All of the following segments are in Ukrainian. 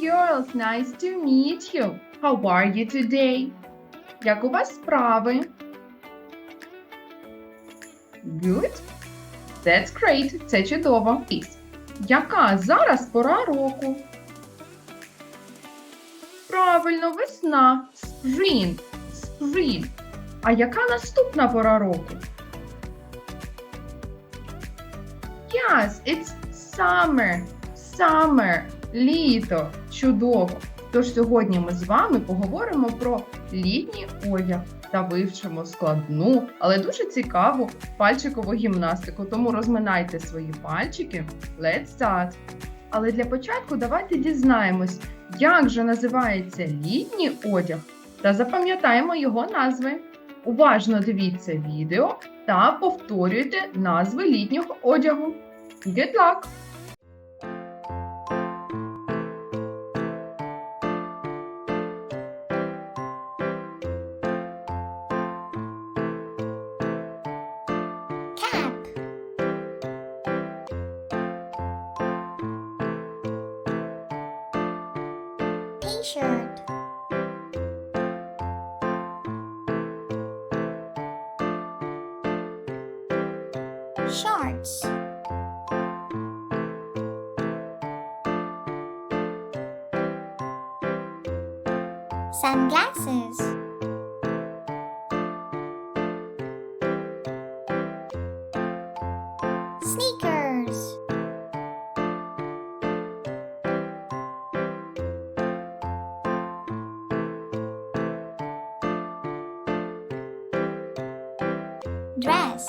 Nice to meet you. How are you today? Як у вас справи? Good. That's great. Це чудово. Яка зараз пора року? Правильно, весна. Spring. Spring. А яка наступна пора року? Yes, it's summer. Summer. Літо. Чудово. Тож сьогодні ми з вами поговоримо про літній одяг та вивчимо складну, але дуже цікаву пальчикову гімнастику. Тому розминайте свої пальчики. Let's start! Але для початку давайте дізнаємось, як же називається літній одяг та запам'ятаємо його назви. Уважно дивіться відео та повторюйте назви літнього одягу. Good luck! T-shirt. Shorts. Sunglasses dress.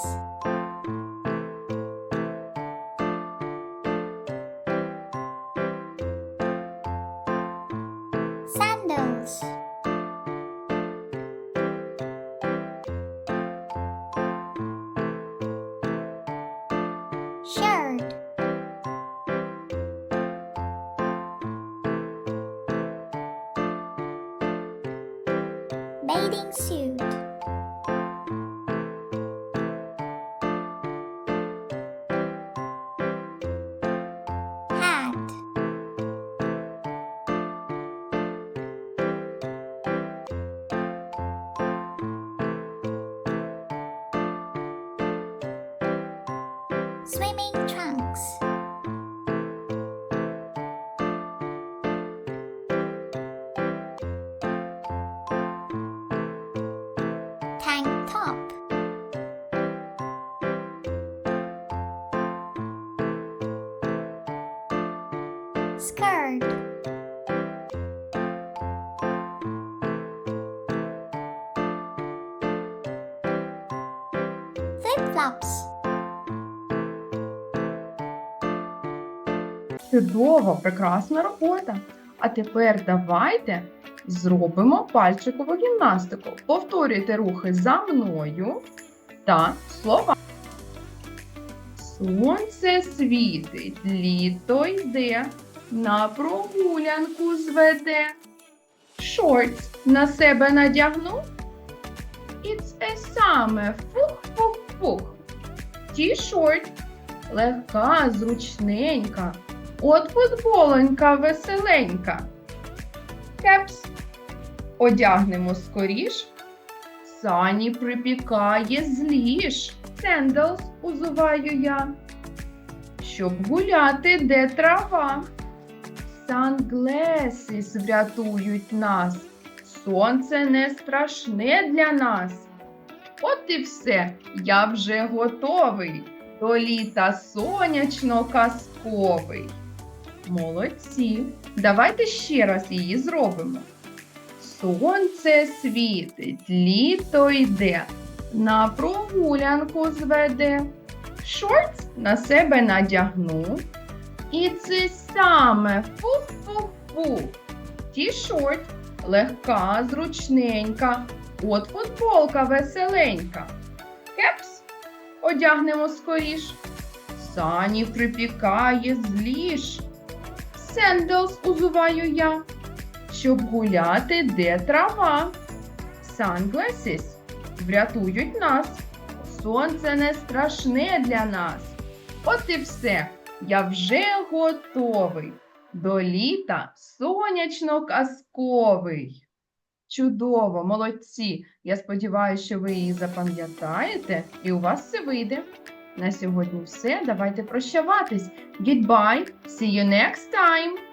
Sandals. Shirt. Bathing suit swimming trunks. Tank top. Skirt. Flip-flops Чудово, прекрасна робота. А тепер давайте зробимо пальчикову гімнастику. Повторюйте рухи за мною та слова. Сонце світить, літо йде, на прогулянку зведе. Шортс на себе надягну. It's a summer. Фух-фух-фух. Ті-шорт. Легка, зручненька. От футболонька веселенька. Кепс. Одягнемо скоріш. Сані припікає зліш. Сендлс узуваю я. Щоб гуляти, де трава. Санглесис врятують нас. Сонце не страшне для нас. От і все, я вже готовий. До літа сонячно казковий. Молодці. Давайте ще раз її зробимо. Сонце світить, літо йде, на прогулянку зведе. Шортс на себе надягну. І це саме фу-фу-фу. Ті-шорт легка, зручненька. От футболка веселенька. Кепс одягнемо скоріш. Сані припікає зліш. Сендлс узуваю я, щоб гуляти, де трава. Sunglasses врятують нас. Сонце не страшне для нас. От і все. Я вже готовий. до літа сонячно-казковий. Чудово, молодці! Я сподіваюся, що ви її запам'ятаєте і у вас все вийде. На сьогодні все. Давайте прощаватись. Goodbye. See you next time.